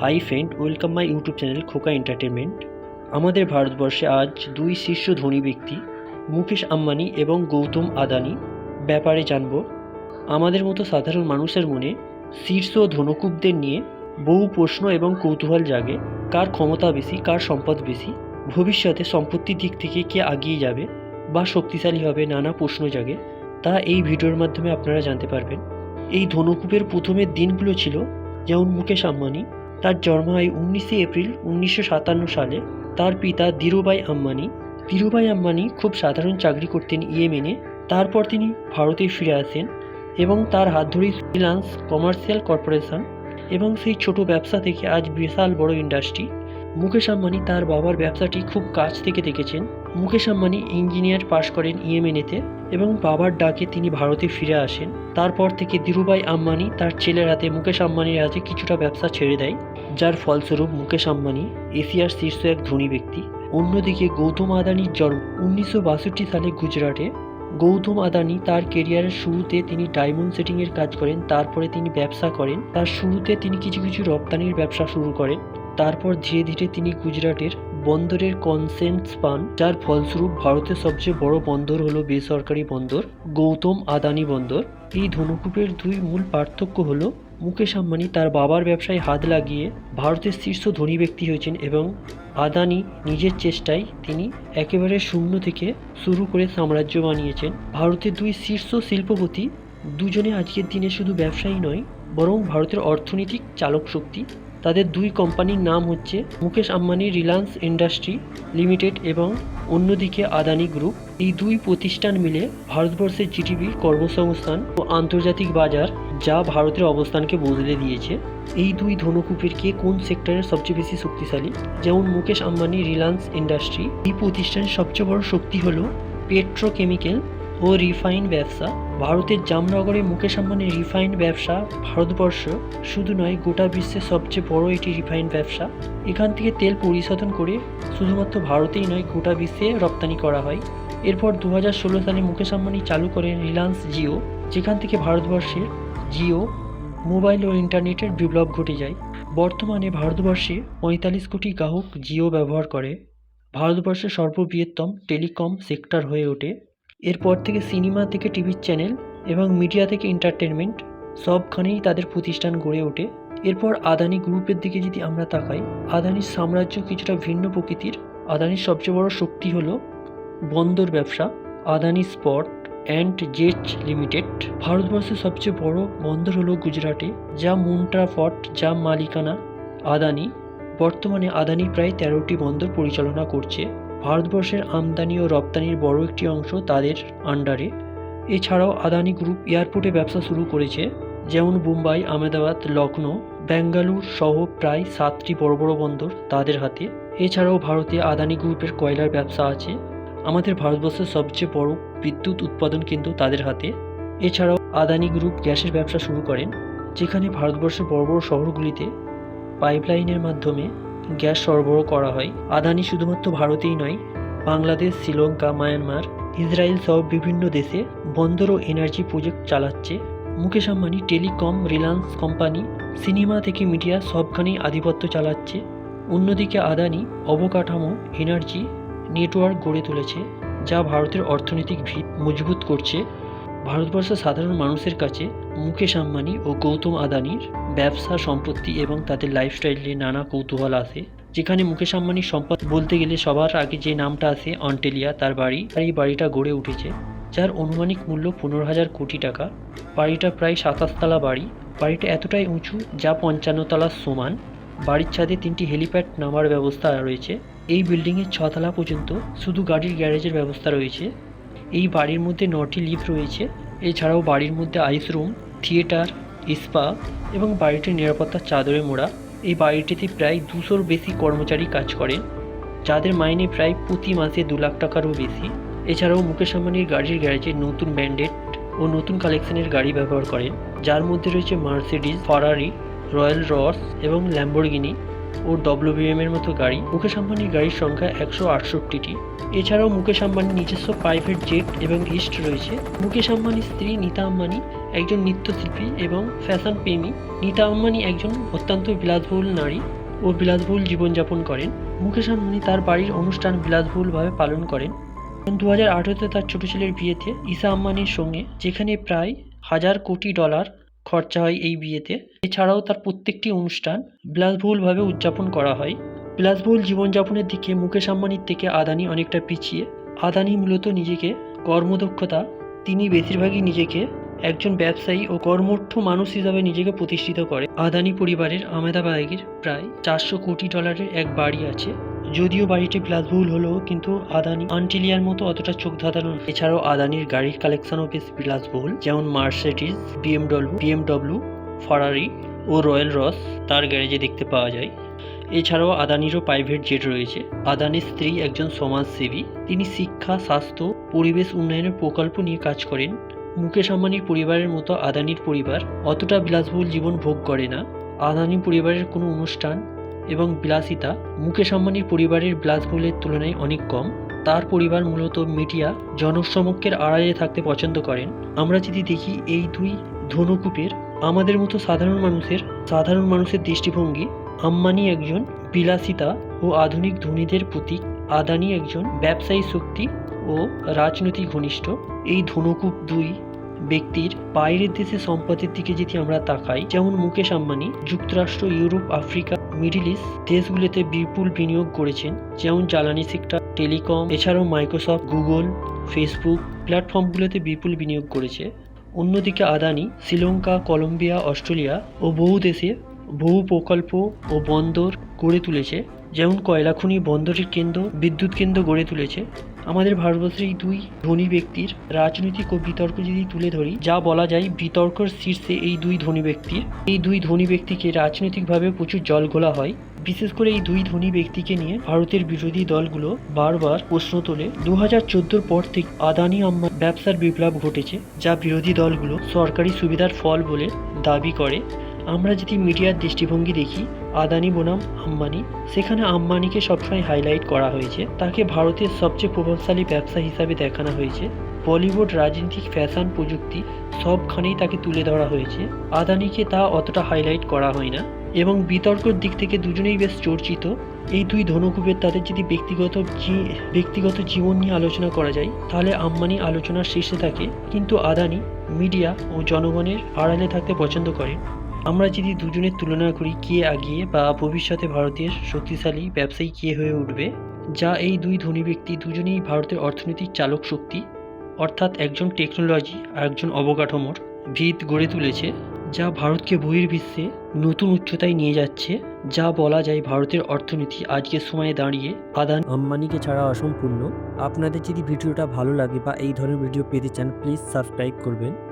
Hi friend welcome my YouTube channel Khoka entertainment আমাদের ভারতবর্ষে আজ দুই শীর্ষ ধনী ব্যক্তি, মুকেশ আম্বানি এবং গৌতম আদানি, ব্যাপারে জানব। আমাদের মতো সাধারণ মানুষের মনে শীর্ষ ধনকুবদের নিয়ে বহু প্রশ্ন এবং কৌতূহল জাগে, কার ক্ষমতা বেশি, কার সম্পদ বেশি, ভবিষ্যতে সম্পত্তির দিক থেকে কে আগিয়ে যাবে বা শক্তিশালী হবে নানা প্রশ্ন জাগে, তা এই ভিডিওর মাধ্যমে আপনারা জানতে পারবেন। এই ধনকুবের প্রথমের দিনগুলো ছিল যেমন মুকেশ আম্বানি তার জন্ম হয় উনিশে এপ্রিল উনিশশো সাতান্ন সালে। তার পিতা ধীরুভাই আম্বানি। ধীরুভাই আম্বানি খুব সাধারণ চাকরি করতেন ইয়েমেনে। তারপর তিনি ভারতে ফিরে আসেন এবং তার হাত ধরেই ফ্রিলান্স কমার্শিয়াল কর্পোরেশন এবং সেই ছোট ব্যবসা থেকে আজ বিশাল বড় ইন্ডাস্ট্রি মুকেশ আম্বানি তার বাবার ব্যবসাটি খুব কাছ থেকে দেখেছেন। মুকেশ আম্বানি ইঞ্জিনিয়ার পাশ করেন ইএমএনএতে এবং বাবার ডাকে তিনি ভারতে ফিরে আসেন। তারপর থেকে ধীরুভাই আম্বানি তার ছেলের হাতে মুকেশ আম্বানির হাতে কিছুটা ব্যবসা ছেড়ে দেয়। যার ফলস্বরূপ মুকেশ আম্বানি এশিয়ার শীর্ষ এক ধনী ব্যক্তি। অন্যদিকে গৌতম আদানির জন্ম উনিশশো বাষট্টি সালে গুজরাটে। গৌতম আদানি তার কেরিয়ারের শুরুতে তিনি ডায়মন্ড সেটিংয়ের কাজ করেন, তারপরে তিনি ব্যবসা করেন। তার শুরুতে তিনি কিছু কিছু রপ্তানির ব্যবসা শুরু করেন। তারপর ধীরে ধীরে তিনি গুজরাটের বন্দরের কনসেন্স পান, যার ফলস্বরূপ ভারতের সবচেয়ে বড় বন্দর হলো বেসরকারি বন্দর, গৌতম আদানি বন্দর। এই ধনুকূপের দুই মূল পার্থক্য হলো মুকেশ আম্বানি তার বাবার ব্যবসায় হাত লাগিয়ে ভারতের শীর্ষ ধনী ব্যক্তি হয়েছেন এবং আদানি নিজের চেষ্টায় তিনি একেবারে শূন্য থেকে শুরু করে সাম্রাজ্য বানিয়েছেন। ভারতের দুই শীর্ষ শিল্পপতি দুজনে আজকের দিনে শুধু ব্যবসায়ী নয়, বরং ভারতের অর্থনৈতিক চালক শক্তি তাদের দুই কোম্পানির নাম হচ্ছে Mukesh Ambani Reliance industry limited এবং অন্যদিকে আদানি গ্রুপ। এই দুই প্রতিষ্ঠান মিলে ভারতবর্ষের জিডিপি কর্মসংস্থান ও আন্তর্জাতিক বাজার যা ভারতের অবস্থানকে বদলে দিয়েছে। এই দুই ধনুকুপের কে কোন সেক্টরের সবচেয়ে বেশি শক্তিশালী? যেমন মুকেশ আম্বানি রিলায়েন্স ইন্ডাস্ট্রি। এই প্রতিষ্ঠানের সবচেয়ে বড় শক্তি হলো পেট্রোকেমিক্যাল ও রিফাইন ব্যবসা। ভারতের জামনগরে মুকেশ আম্বানির রিফাইন ব্যবসা ভারতবর্ষ শুধু নয়, গোটা বিশ্বের সবচেয়ে বড় এটি রিফাইন ব্যবসা। এখান থেকে তেল পরিশোধন করে শুধুমাত্র ভারতেই নয়, গোটা বিশ্বে রপ্তানি করা হয়। এরপর দু হাজার ষোলো সালে মুকেশ আম্বানি চালু করেন রিলায়েন্স জিও, যেখান থেকে ভারতবর্ষের জিও, মোবাইল ও ইন্টারনেটের বিপ্লব ঘটে যায়। বর্তমানে ভারতবর্ষে পঁয়তাল্লিশ কোটি গ্রাহক জিও ব্যবহার করে। ভারতবর্ষের সর্ববৃহত্তম টেলিকম সেক্টর হয়ে ওঠে। এরপর থেকে সিনেমা থেকে টিভি চ্যানেল এবং মিডিয়া থেকে এন্টারটেনমেন্ট সবখানেই তাদের প্রতিষ্ঠান গড়ে ওঠে। এরপর আদানি গ্রুপের দিকে যদি আমরা তাকাই, আদানির সাম্রাজ্য কিছুটা ভিন্ন প্রকৃতির। আদানির সবচেয়ে বড় শক্তি হলো বন্দর ব্যবসা, Adani spot and jet limited. ভারতবর্ষের সবচেয়ে বড় বন্দর হলো গুজরাটে, যা মুন্ট্রা ফট যা মালিকানা। আদানি, বর্তমানে আদানি প্রায় তেরোটি বন্দর পরিচালনা করছে। ভারতবর্ষের আমদানি ও রপ্তানির বড় একটি অংশ তাদের আন্ডারে। এছাড়াও আদানি গ্রুপ এয়ারপোর্টে ব্যবসা শুরু করেছে, যেমন মুম্বাই, আহমেদাবাদ লখনৌ বেঙ্গালুর সহ প্রায় সাতটি বড় বড় বন্দর তাদের হাতে। এছাড়াও ভারতে আদানি গ্রুপের কয়লার ব্যবসা আছে। আমাদের ভারতবর্ষের সবচেয়ে বড় বিদ্যুৎ উৎপাদন কিন্তু তাদের হাতে। এছাড়াও আদানি গ্রুপ গ্যাসের ব্যবসা শুরু করেন, যেখানে ভারতবর্ষের বড় বড় শহরগুলিতে পাইপলাইনের মাধ্যমে গ্যাস সরবরাহ করা হয়। আদানি শুধুমাত্র ভারতেই নয়, বাংলাদেশ, শ্রীলঙ্কা, মায়ানমার, ইসরায়েল সহ বিভিন্ন দেশে বন্দর ও এনার্জি প্রজেক্ট চালাচ্ছে। Mukesh Ambani telecom, Reliance company, cinema থেকে মিডিয়া সবখানেই আধিপত্য চালাচ্ছে। অন্যদিকে আদানি অবকাঠামো এনার্জি নেটওয়ার্ক গড়ে তুলেছে, যা ভারতের অর্থনৈতিক ভিত মজবুত করছে। ভারতবর্ষের সাধারণ মানুষের কাছে মুকেশ আম্বানি ও গৌতম আদানির ব্যবসা, সম্পত্তি এবং তাদের লাইফস্টাইল নিয়ে নানা কৌতূহল আসে যেখানে মুকেশ আম্বানির সম্পদ বলতে গেলে সবার আগে যে নামটা আসে অন্টেলিয়া, তার বাড়ি আর এই বাড়িটা গড়ে উঠেছে, যার অনুমানিক মূল্য পনেরো হাজার কোটি টাকা। বাড়িটা প্রায় সাতাশতলা বাড়ি। বাড়িটা এতটাই উঁচু যা পঞ্চান্ন তলার সমান। বাড়ির ছাদে তিনটি হেলিপ্যাড নামার ব্যবস্থা রয়েছে। এই বিল্ডিংয়ের ছতলা পর্যন্ত শুধু গাড়ির গ্যারেজের ব্যবস্থা রয়েছে। এই বাড়ির মধ্যে নটি লিফট রয়েছে। এছাড়াও বাড়ির মধ্যে আইস রুম থিয়েটার স্পা এবং বাড়িটির নিরাপত্তার চাদরে মোড়া। এই বাড়িটিতে প্রায় দুশোর বেশি কর্মচারী কাজ করেন যাদের মাইনে প্রায় প্রতি মাসে দু লাখ টাকারও বেশি। এছাড়াও মুকেশ আম্বানির গাড়ির গ্যারেজে নতুন ব্যান্ডেড ও নতুন কালেকশনের গাড়ি ব্যবহার করেন যার মধ্যে রয়েছে মার্সিডিস ফরারি, রয়্যাল রস এবং ল্যাম্বরগিনি। ও ডব্লিউবিএম এর মতো গাড়ি। মুকেশ আম্বানির গাড়ির সংখ্যা একশো আটষট্টিটি। এছাড়াও মুকেশ আম্বানির নিজস্ব প্রাইভেট জেট এবং ইস্ট রয়েছে। মুকেশ আম্বানির স্ত্রী নীতা আম্বানি একজন নৃত্যশিল্পী এবং ফ্যাশন প্রেমী। নীতা আম্বানি একজন অত্যন্ত বিলাসবহুল নারী ও বিলাসবহুল জীবনযাপন করেন। মুকেশ আম্বানি তার বাড়ির অনুষ্ঠান বিলাসবহুলভাবে পালন করেন। দু হাজার আঠেরোতে তার ছোট ছেলের বিয়েতে ঈশা আম্বানির সঙ্গে, যেখানে প্রায় হাজার কোটি ডলার খরচা হয় এই বিয়েতে। এছাড়াও তার প্রত্যেকটি অনুষ্ঠান বিলাসবহুলভাবে উদযাপন করা হয়। বিলাসবহুল জীবনযাপনের দিকে মুকেশ আম্বানির থেকে আদানি অনেকটা পিছিয়ে। আদানি মূলত নিজেকে কর্মদক্ষতা, তিনি বেশিরভাগই নিজেকে একজন ব্যবসায়ী ও কর্মঠ মানুষ হিসাবে নিজেকে প্রতিষ্ঠিত করে। আদানি পরিবারের আহমেদাবাদের প্রায় চারশো কোটি ডলারের এক বাড়ি আছে। যদিও বাড়িটি বিলাসবহুল হলেও কিন্তু আদানি আন্টিলিয়ার মতো অতটা চোখ ধাঁধানো। এছাড়াও আদানির গাড়ির কালেকশনও বেশ বিলাসবহুল যেমন মার্সিডিজ, বিএমডব্লিউ বিএমডব্লিউ, ফারারি ও রয়্যাল রস তার গ্যারেজে দেখতে পাওয়া যায়। এছাড়াও আদানিরও প্রাইভেট জেট রয়েছে। আদানির স্ত্রী একজন সমাজসেবী। তিনি শিক্ষা, স্বাস্থ্য, পরিবেশ উন্নয়নের প্রকল্প নিয়ে কাজ করেন। মুকেশ আম্বানির পরিবারের মতো আদানির পরিবার অতটা বিলাসবহুল জীবন ভোগ করে না। আদানি পরিবারের কোনো অনুষ্ঠান এবং বিলাসিতা মুকেশ আম্বানির পরিবারের বিলাসবহুলের তুলনায় অনেক কম। তার পরিবার মূলত মিডিয়া জনসমক্ষের আড়ালে থাকতে পছন্দ করেন। আমরা যদি দেখি এই দুই ধনুকূপের, আমাদের মতো সাধারণ মানুষের সাধারণ মানুষের দৃষ্টিভঙ্গি, আম্বানি একজন বিলাসিতা ও আধুনিক ধনীদের প্রতীক, আদানি একজন ব্যবসায়ী শক্তি ও রাজনৈতিক ঘনিষ্ঠ। এই ধনুকূপ দুই ব্যক্তির বাইরের দেশে সম্পদের দিকে যদি আমরা তাকাই, যেমন মুকেশ আম্বানি যুক্তরাষ্ট্র, ইউরোপ, আফ্রিকা, মিডিল ইস্ট দেশগুলিতে বিপুল বিনিয়োগ করেছেন। যেমন জ্বালানি সেক্টর, টেলিকম, এছাড়াও মাইক্রোসফট, গুগল, ফেসবুক প্ল্যাটফর্মগুলোতে বিপুল বিনিয়োগ করেছে। অন্যদিকে আদানি, শ্রীলঙ্কা, কলম্বিয়া, অস্ট্রেলিয়া ও বহু দেশে বহু প্রকল্প ও বন্দর গড়ে তুলেছে। যেমন কয়লাখনি বন্দরের কেন্দ্র, বিদ্যুৎ কেন্দ্র গড়ে তুলেছে। আমাদের ভারতবর্ষের এই দুই ধনী ব্যক্তির রাজনৈতিক ও বিতর্ক যদি তুলে ধরি, যা বলা যায় বিতর্কর শীর্ষে এই দুই ধনী ব্যক্তির। এই দুই ধনী ব্যক্তিকে রাজনৈতিকভাবে প্রচুর জল ঘোলা হয়। বিশেষ করে এই দুই ধনী ব্যক্তিকে নিয়ে ভারতের বিরোধী দলগুলো বারবার প্রশ্ন তোলে দু হাজার চোদ্দোর পর থেকে আদানি আম্মা ব্যবসার বিপ্লব ঘটেছে, যা বিরোধী দলগুলো সরকারি সুবিধার ফল বলে দাবি করে। আমরা যদি মিডিয়ার দৃষ্টিভঙ্গি দেখি, আদানি বনাম, আম্বানি, সেখানে আম্বানিকে সবসময় হাইলাইট করা হয়েছে। তাকে ভারতের সবচেয়ে প্রভাবশালী ব্যবসা হিসাবে দেখানো হয়েছে। বলিউড রাজনীতিক, ফ্যাশন প্রযুক্তি সবখানেই তাকে তুলে ধরা হয়েছে। আদানিকে তা অতটা হাইলাইট করা হয় না। এবং বিতর্কর দিক থেকে দুজনেই বেশ চর্চিত। এই দুই ধনুকূপের তাদের যদি ব্যক্তিগত ব্যক্তিগত জীবন নিয়ে আলোচনা করা যায়, তাহলে আম্বানি আলোচনার শীর্ষে থাকে। কিন্তু আদানি মিডিয়া ও জনগণের আড়ালে থাকতে পছন্দ করেন আমরা যদি দুজনের তুলনা করি কে আগিয়ে বা ভবিষ্যতে ভারতের শক্তিশালী ব্যবসায়ী কে হয়ে উঠবে, যা এই দুই ধনী ব্যক্তি দুজনেই ভারতের অর্থনৈতিক চালক শক্তি, অর্থাৎ একজন টেকনোলজি আর একজন অবকাঠামোর ভিত গড়ে তুলেছে, যা ভারতকে বহির্বিশ্বে নতুন উচ্চতায় নিয়ে যাচ্ছে, যা বলা যায় ভারতের অর্থনীতি আজকের সময়ে দাঁড়িয়ে আদান আম্বানিকে ছাড়া অসম্পূর্ণ। আপনাদের যদি ভিডিওটা ভালো লাগে বা এই ধরনের ভিডিও পেতে চান প্লিজ সাবস্ক্রাইব করবেন।